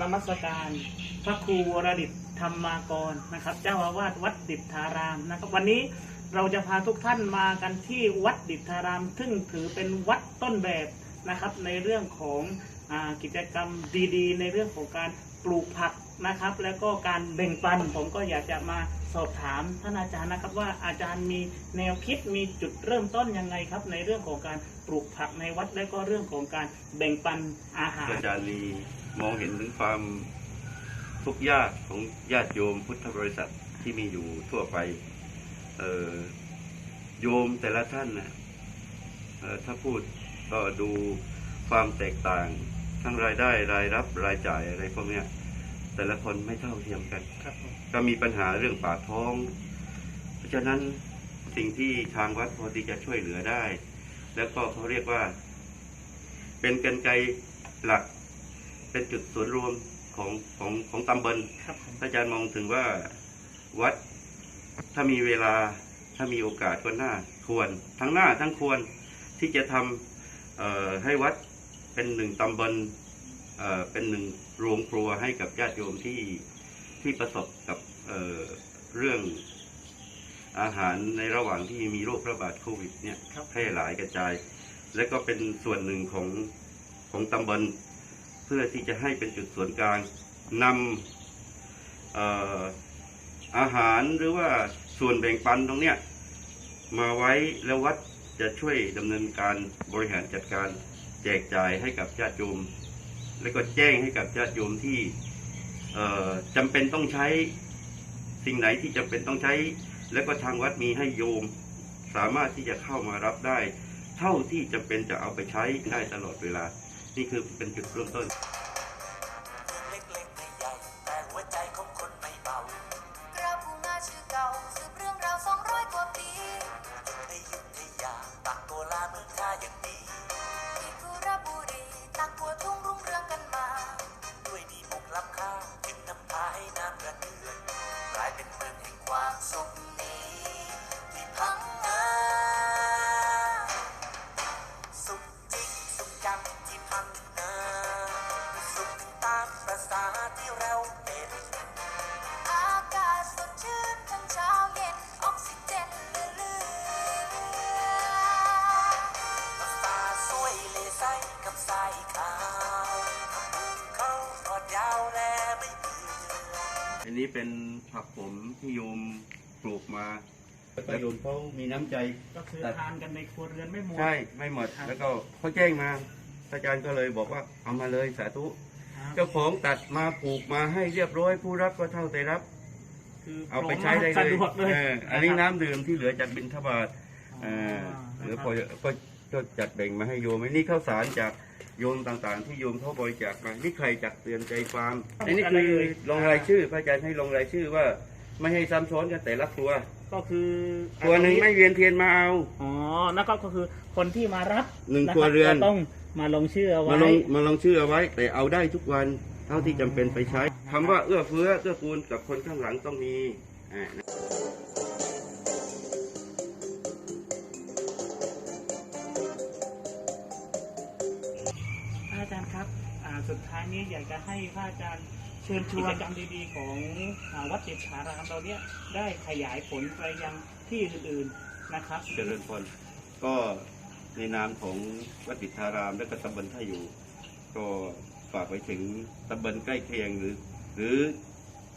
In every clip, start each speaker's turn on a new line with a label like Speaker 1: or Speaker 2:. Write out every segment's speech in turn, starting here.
Speaker 1: นมัสการ พระครูวรดิตธรรมากรนะครับ เจ้าอาวาสวัดดิษฐารามนะครับ วันนี้เราจะพาทุกท่านมากันที่วัดดิษฐาราม ซึ่งถือเป็นวัดต้นแบบนะครับ ในเรื่องของอากิจกรรมดีๆ ในเรื่องของการปลูกผักนะครับ แล้วก็การแบ่งปันผมก็อยากจะมาสอบถามท่านอาจารย์นะครับว่าอาจารย์มีแนวคิดมีจุดเริ่มต้นยังไงครับ ในเรื่องของการปลูกผักในวัดและก็เรื่องของการแบ่งปันอาหาร
Speaker 2: อาจารย์ลี มองเห็นถึงความทุกข์ยากของญาติโยมพุทธบริษัทที่มีอยู่ทั่วไปเออโยมแต่ละท่านนะเอ่อถ้าพูดก็ดูความแตกต่าง ทั้งรายได้รายรับรายจ่ายอะไรพวกเนี้ย แต่ละคนไม่เท่าเทียมกัน
Speaker 1: ครับผม
Speaker 2: ก็มีปัญหาเรื่องปากท้อง เพราะฉะนั้นสิ่งที่ทางวัดพอที่จะช่วยเหลือได้ แล้วก็เขาเรียกว่า เป็นกันไกรหลัก เป็นจุดศูนย์รวมของของของตำบล
Speaker 1: ครับผม
Speaker 2: อาจารย์มองถึงว่าวัดถ้ามีเวลาถ้ามีโอกาสก็น่าควร ทั้งหน้าทั้งควรที่จะทำเอ่อให้วัดเป็นหนึ่งตำบลเอ่อเป็นหนึ่งโรงครัวให้กับญาติโยมที่ที่ประสบกับเอ่อเรื่องอาหารในระหว่างที่มีโรคระบาดโควิดเนี่ย
Speaker 1: ครับ
Speaker 2: แพร่หลายกระจาย และก็เป็นส่วนหนึ่งของของตำบล เพื่อที่จะให้เป็นจุดส่วนกลางนำอออาหารหรือว่าส่วนแบ่งปันตรงเนี้ยมาไว้แล้ววัดจะช่วยดำเนินการบริหารจัดการแจกจ่ายให้กับญาติโยมแล้วก็แจ้งให้กับญาติโยมที่จำเป็นต้องใช้สิ่งไหนที่จำเป็นต้องใช้ แล้วก็ทางวัดมีให้โยมสามารถที่จะเข้ามารับได้ เท่าที่จำเป็นจะเอาไปใช้ได้ตลอดเวลา นี่คือเป็นจุดเริ่มต้น
Speaker 3: เล็กๆไม่ใหญ่แต่หัวใจของคนไม่เบา
Speaker 4: กระพูนาชื่อเก่าสืบเรื่องราวสองร้อยกว่าปี
Speaker 3: ยุทธยุทธยาปักตัวลาเมืองท่าอย่างดี
Speaker 4: น
Speaker 3: นี้เป็น
Speaker 2: ผักผมที่โยมปลูกมาแล้วโยมเขามีน้ำใจ
Speaker 1: ก็คือทานกันในครัวเรือนไม่หมด
Speaker 2: ใช่ไม่หมดแล้วก็เขาแจ้งมาอาจารย์ก็เลยบอกว่าเอามาเลยสาธุ
Speaker 1: ครับ
Speaker 2: เจ้าของตัดมาปลูกมาให้เรียบร้อย ผู้รับก็เท่าแต่รับ
Speaker 1: คือ
Speaker 2: เอาไปใช้ได้
Speaker 1: สะ
Speaker 2: เลย
Speaker 1: ดวกเลย
Speaker 2: เอออันนี้ะ
Speaker 1: ครับ
Speaker 2: น้ำดื่มที่เหลือจากบิณฑบาตเออเหลือพอก็ ก็จัดแบ่งมาให้โยมอันนี้ข้าวสารจากโยมต่างๆ ที่โยมเขาบริจาคมา นี่ใครจากเตือนใจฟาร์มอันนี้คือลงรายชื่อ พระอาจารย์ให้ลงรายชื่อว่า ไม่ให้ซ้ำซ้อนกันแต่ละครัว
Speaker 1: ก็คือ
Speaker 2: ครัวหนึ่งไม่เวียนเทียนมาเอา
Speaker 1: อ๋อแล้วก็คือคนที่มารับ
Speaker 2: หนึ่งะครัวเรือน
Speaker 1: ก็ต้องมาลงชื่อเอาไว้
Speaker 2: มาลงมาลงชื่อเอาไว้ แต่เอาได้ทุกวันเท่าที่จำเป็นไปใช้คำว่าเอื้อเฟื้อเอื้อกูลกับคนข้างหลังต้องมีอ่า
Speaker 1: อยากจะให้พระอาจารย์เชิญชวนกิจกรรมดีๆของอวัดเจษฐารามเราเนี้ยได้ขยายผลไปยังที่อื่นๆนะครับ
Speaker 2: เจริญพรก็ในนามของวัดดิษฐารามและก็ตำบลท่าอยู่ ก็ฝากไว้ถึงตำบลใกล้เคียงหรือ หรือ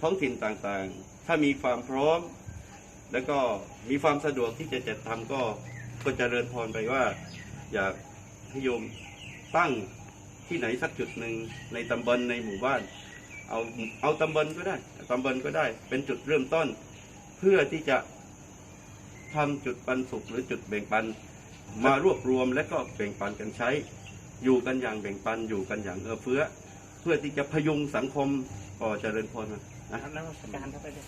Speaker 2: ท้องถิ่นต่างๆ ถ้ามีความพร้อม แล้วก็มีความสะดวกที่จะจัดทำก็ก็เจริญพรไปว่า อยากให้โยมตั้ง ที่ไหนสักจุดหนึ่งในตำบลในหมู่บ้าน เอาเอาตำบลก็ได้ตำบลก็ได้ เป็นจุดเริ่มต้น เพื่อที่จะทำจุดปันสุขหรือจุดแบ่งปัน มารวบรวมและก็แบ่งปันกันใช้ อยู่กันอย่างแบ่งปันอยู่กันอย่างเอื้อเฟื้อ เพื่อที่จะพยุงสังคมก่อเจริญพรนะ
Speaker 1: แล้วการเข้าไปเลย